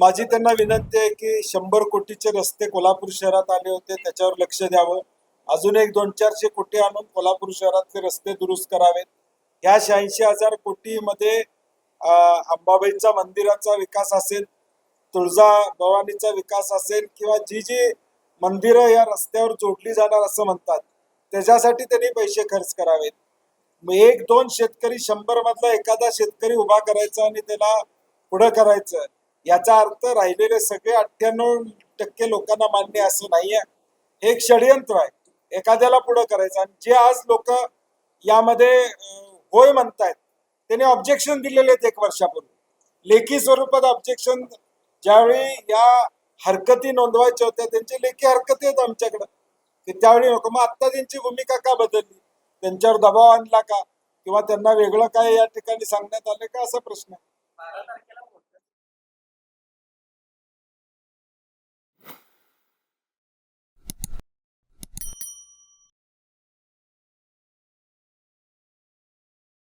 माझी त्यांना विनंती आहे की शंभर कोटीचे रस्ते कोल्हापूर शहरात आले होते त्याच्यावर लक्ष द्यावं. अजून एक दोन चारशे कोटी आणून कोल्हापूर शहरातले रस्ते दुरुस्त करावेत. ह्या शहाऐंशी हजार कोटीमध्ये अंबाबाईचा मंदिराचा विकास असेल तुळजा भवानीचा विकास असेल किंवा जी जी मंदिरं या रस्त्यावर जोडली जाणार असं म्हणतात त्याच्यासाठी त्यांनी पैसे खर्च करावेत. मग एक दोन शेतकरी शंभर मधला एखादा शेतकरी उभा करायचा आणि त्याला पुढं करायचं. याचा अर्थ राहिलेले सगळे अठ्ठ्याण्णव टक्के लोकांना मान्य असं नाहीये. हे एक षडयंत्र आहे. एखाद्याला पुढं करायचं आणि जे आज लोक यामध्ये होय म्हणतायत त्यांनी ऑब्जेक्शन दिलेले आहेत एक वर्षापूर्वी. लेखी स्वरूपात ऑब्जेक्शन ज्यावेळी या हरकती नोंदवायच्या होत्या त्यांची लेखी हरकती आहेत आमच्याकडं. की त्यावेळी नको मग आता त्यांची भूमिका का बदलली? त्यांच्यावर दबाव आणला का? किंवा त्यांना वेगळं काय या ठिकाणी सांगण्यात आलं का? असा प्रश्न आहे.